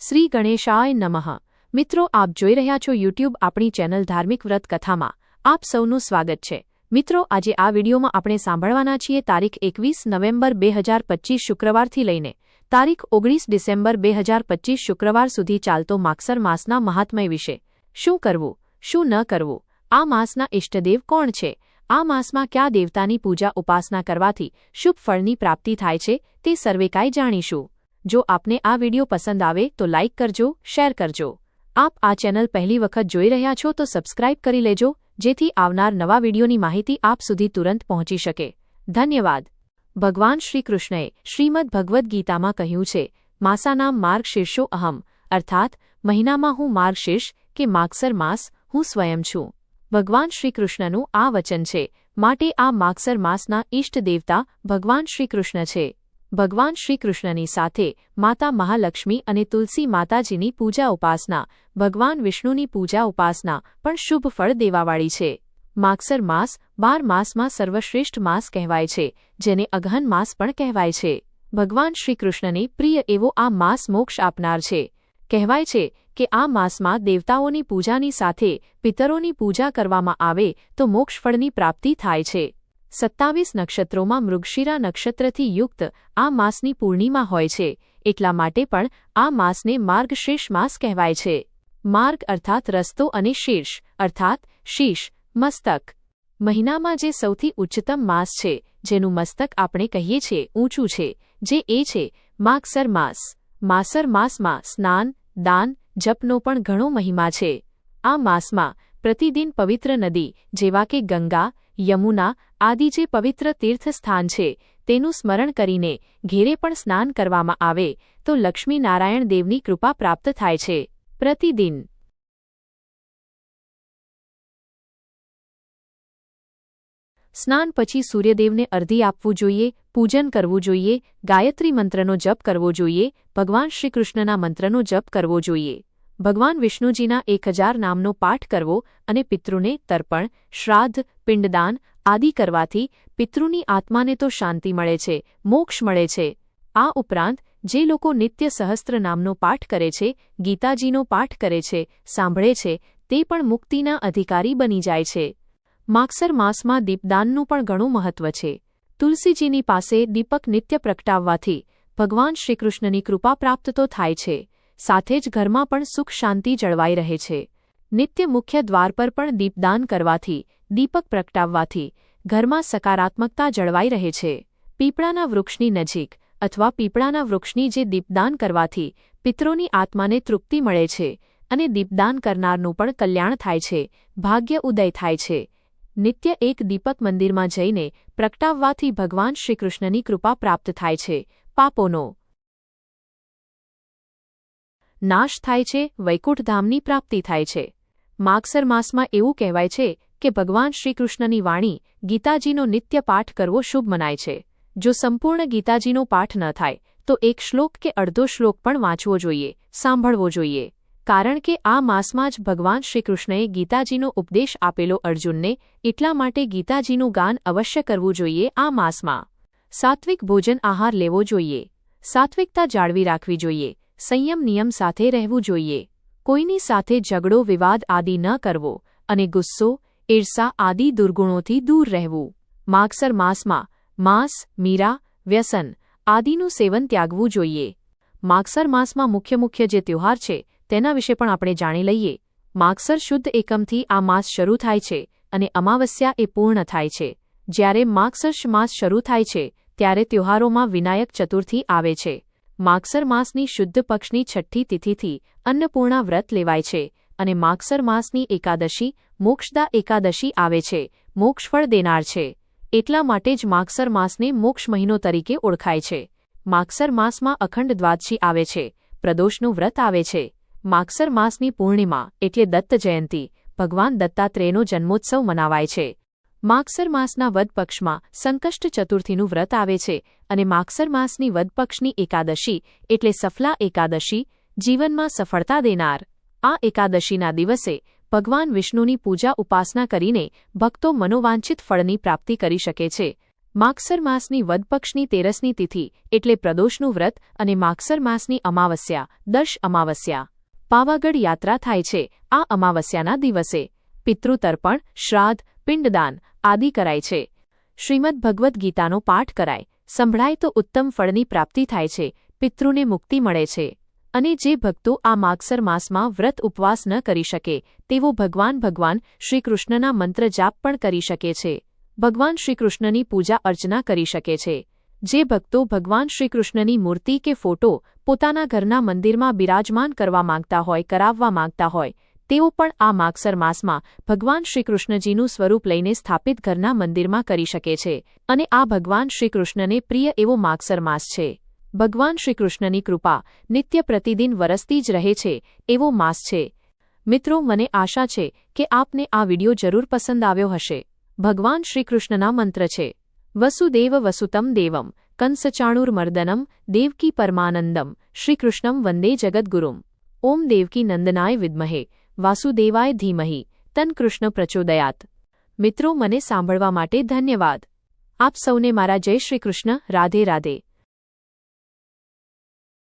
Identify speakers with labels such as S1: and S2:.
S1: શ્રી ગણેશાય નમઃ. મિત્રો, આપ જોઈ રહ્યા છો યુટ્યુબ આપણી ચેનલ ધાર્મિક વ્રત કથામાં. આપ સૌનું સ્વાગત છે. મિત્રો, આજે આ વિડીયોમાં આપણે સાંભળવાના છીએ તારીખ એકવીસ નવેમ્બર બે હજાર પચીસ શુક્રવારથી લઈને. તારીખ ઓગણીસ ડિસેમ્બર બે હજાર પચીસ શુક્રવાર સુધી ચાલતો માગસર માસના મહાત્મય વિશે. શું કરવું? શું ન કરવું? આ માસના ઇષ્ટદેવ કોણ છે? આ માસમાં કયા દેવતાની પૂજા ઉપાસના કરવાથી શુભ ફળની પ્રાપ્તિ થાય છે તે સર્વે કાંઈ જાણીશું. જો આપને આ વિડિયો પસંદ આવે તો લાઇક કરજો, શેર કરજો. આપ આ ચેનલ પહેલી વખત જોઈ રહ્યા છો તો સબસ્ક્રાઇબ કરી લેજો, જેથી આવનાર નવા વિડિયોની માહિતી આપ સુધી તુરંત પહોંચી શકે. ધન્યવાદ. ભગવાન શ્રીકૃષ્ણએ શ્રીમદ ભગવદ્ ગીતામાં કહ્યું છે, માસાનામ માર્ગ શીર્ષો અહમ. અર્થાત, મહિનામાં હું માર્ગશીર્ષ કે માગસર માસ હું સ્વયં છું. ભગવાન શ્રીકૃષ્ણનું આ વચન છે, માટે આ માગસર માસના ઇષ્ટ દેવતા ભગવાન શ્રીકૃષ્ણ છે. ભગવાન શ્રીકૃષ્ણની સાથે માતા મહાલક્ષ્મી અને તુલસી માતાજીની પૂજા ઉપાસના, ભગવાન વિષ્ણુની પૂજા ઉપાસના પણ શુભ ફળ દેવાવાળી છે. માગસર માસ, બાર માસમાં સર્વશ્રેષ્ઠ માસ કહેવાય છે, જેને અગહન માસ પણ કહેવાય છે. ભગવાન શ્રીકૃષ્ણને પ્રિય એવો આ માસ મોક્ષ આપનાર છે. કહેવાય છે કે આ માસમાં દેવતાઓની પૂજાની સાથે પિતરોની પૂજા કરવામાં આવે તો મોક્ષફળની પ્રાપ્તિ થાય છે. સત્તાવીસ નક્ષત્રોમાં મૃગશિરા નક્ષત્રથી યુક્ત આ માસની પૂર્ણિમા હોય છે, એટલા માટે પણ આ માસને માર્ગશીર્ષ માસ કહેવાય છે. માર્ગ અર્થાત રસ્તો અને શીર્ષ, અર્થાત શીશ મસ્તક. મહિનામાં જે સૌથી ઉચ્ચતમ માસ છે, જેનું મસ્તક આપણે કહીએ છીએ ઊંચું છે, જે એ છે માગસર માસ. માસર માસમાં સ્નાન, દાન, જપનો પણ ઘણો મહિમા છે. આ માસમાં પ્રતિદિન પવિત્ર નદી, જેવા કે ગંગા યમુના આદિ જે પવિત્ર તીર્થસ્થાન છે, તેનું સ્મરણ કરીને ઘેરે પણ સ્નાન કરવામાં આવે, તો લક્ષ્મી નારાયણ દેવની કૃપા પ્રાપ્ત થાય છે. પ્રતિદિન. સ્નાન પછી સૂર્યદેવને અર્ધી આપવું જોઈએ, પૂજન કરવું જોઈએ, ગાયત્રી મંત્રનો જપ કરવો જોઈએ, ભગવાન શ્રીકૃષ્ણના મંત્રનો જપ કરવો જોઈએ. ભગવાન વિષ્ણુજીના એક હજાર નામનો પાઠ કરવો અને પિતૃને તર્પણ, શ્રાદ્ધ, પિંડદાન આદિ કરવાથી પિતૃની આત્માને તો શાંતિ મળે છે, મોક્ષ મળે છે. આ ઉપરાંત, જે લોકો નિત્ય સહસ્ત્ર નામનો પાઠ કરે છે, ગીતાજીનો પાઠ કરે છે, સાંભળે છે, તે પણ મુક્તિના અધિકારી બની જાય છે. માગસર માસમાં દીપદાનનું પણ ઘણું મહત્વ છે. તુલસીજીની પાસે દીપક નિત્ય પ્રગટાવવાથી ભગવાન શ્રીકૃષ્ણની કૃપા પ્રાપ્ત તો થાય છે. સાથે જ ઘરમાં પણ સુખ શાંતિ જળવાઈ રહે છે. નિત્ય મુખ્ય દ્વાર પર પણ દીપદાન કરવાથી, દીપક પ્રગટાવવાથી, ઘરમાં સકારાત્મકતા જળવાઈ રહે છે. પીપળાના વૃક્ષની નજીક અથવા પીપળાના વૃક્ષની જે દીપદાન કરવાથી, પિત્રોની આત્માને તૃપ્તિ મળે છે અને દીપદાન કરનારનું પણ કલ્યાણ થાય છે, ભાગ્ય ઉદય થાય છે. નિત્ય એક દીપક મંદિરમાં જઈને પ્રગટાવવાથી ભગવાન શ્રીકૃષ્ણની કૃપા પ્રાપ્ત થાય છે. પાપોનો નાશ થાય છે વૈકુંઠધામની પ્રાપ્તિ થાય છે. માગસર માસમાં એવું કહેવાય છે કે ભગવાન શ્રીકૃષ્ણની વાણી ગીતાજીનો નિત્ય પાઠ કરવો શુભ મનાય છે. જો સંપૂર્ણ ગીતાજીનો પાઠ ન થાય, તો એક શ્લોક કે અડધો શ્લોક પણ વાંચવો જોઈએ, સાંભળવો જોઈએ. કારણ કે આ માસમાં જ ભગવાન શ્રીકૃષ્ણએ ગીતાજીનો ઉપદેશ આપેલો અર્જુનને એટલા માટે ગીતાજીનું ગાન અવશ્ય કરવું જોઈએ આ માસમાં. સાત્વિક ભોજન આહાર લેવો જોઈએ. સાત્વિકતા જાળવી રાખવી જોઈએ. સંયમ નિયમ સાથે રહેવું જોઈએ. કોઈની સાથે ઝઘડો, વિવાદ આદિ ન કરવો અને ગુસ્સો, ઈર્ષા આદિ દુર્ગુણોથી દૂર રહેવું. માગસર માસમાં માંસ, મીરા, વ્યસન આદિનું સેવન ત્યાગવું જોઈએ. માગસર માસમાં મુખ્ય મુખ્ય જે ત્યોહાર છે તેના વિશે પણ આપણે જાણી લઈએ. માગસર શુદ્ધ એકમથી આ માસ શરૂ થાય છે અને અમાવસ્યા એ પૂર્ણ થાય છે. જ્યારે માગસર માસ શરૂ થાય છે, ત્યારે ત્યોહારોમાં વિનાયક ચતુર્થી આવે છે. માગસર માસની શુદ્ધ પક્ષની છઠ્ઠી તિથિથી અન્નપૂર્ણા વ્રત લેવાય છે અને માગસર માસની એકાદશી, મોક્ષદા એકાદશી આવે છે મોક્ષફળ દેનાર છે. એટલા માટે જ માગસર માસને મોક્ષ મહિનો તરીકે ઓળખાય છે. માગસર માસમાં અખંડ દ્વાદશી આવે છે, પ્રદોષનું વ્રત આવે છે. માગસર માસની પૂર્ણિમા એટલે દત્ત જયંતી, ભગવાન દત્તાત્રેયનો જન્મોત્સવ મનાવાય છે. માગસર માસના વદપક્ષમાં સંકષ્ટ ચતુર્થીનું વ્રત આવે છે અને માગસર માસની વદપક્ષની એકાદશી એટલે સફલા એકાદશી જીવનમાં સફળતા દેનાર. આ એકાદશીના દિવસે ભગવાન વિષ્ણુની પૂજા ઉપાસના કરીને ભક્તો મનોવાંછિત ફળની પ્રાપ્તિ કરી શકે છે. માગસર માસની વદપક્ષની તેરસની તિથિ એટલે પ્રદોષનું વ્રત અને માગસર માસની અમાવસ્યા, દશ અમાવસ્યા. પાવાગઢ યાત્રા થાય છે આ અમાવસ્યાના દિવસે. પિતૃતર્પણ, શ્રાદ્ધ પિંડદાન આદિ કરાય છે. શ્રીમદ ભગવદ્ ગીતાનો પાઠ કરાય. સંભળાય તો ઉત્તમ ફળની પ્રાપ્તિ થાય છે. પિતૃને મુક્તિ મળે છે. અને જે ભક્તો આ માગસર માસમાં વ્રત ઉપવાસ ન કરી શકે, તેઓ ભગવાન ભગવાન શ્રીકૃષ્ણના મંત્ર જાપ પણ કરી શકે છે. ભગવાન શ્રીકૃષ્ણની પૂજા અર્ચના કરી શકે છે. જે ભક્તો ભગવાન શ્રીકૃષ્ણની મૂર્તિ કે ફોટો પોતાના ઘરના મંદિરમાં બિરાજમાન કરવા માંગતા હોય, કરાવવા માંગતા હોય તેઓ પણ આ માગસર માસમાં ભગવાન શ્રીકૃષ્ણજીનું સ્વરૂપ લઈને સ્થાપિત ઘરના મંદિરમાં કરી શકે છે અને આ ભગવાન શ્રીકૃષ્ણને પ્રિય એવો માગસર માસ છે. ભગવાન શ્રીકૃષ્ણની કૃપા નિત્ય પ્રતિદિન વરસતી જ રહે છે એવો માસ છે. મિત્રો, મને આશા છે કે આપને આ વિડિયો જરૂર પસંદ આવ્યો હશે. ભગવાન શ્રીકૃષ્ણના મંત્ર છે, વસુદેવ વસુતમ દેવમ કંસચાણુર્મર્દનમ દેવકી પરમાનંદમ, શ્રીકૃષ્ણમ વંદે જગદ્ગુરુમ. ઓમ દેવકી નંદનાય વિદ્મહે. વાસુદેવાય ધીમહિ, તન કૃષ્ણ પ્રચોદયાત. મિત્રો, મને સાંભળવા માટે ધન્યવાદ. આપ સૌને મારા જય શ્રીકૃષ્ણ રાધે રાધે.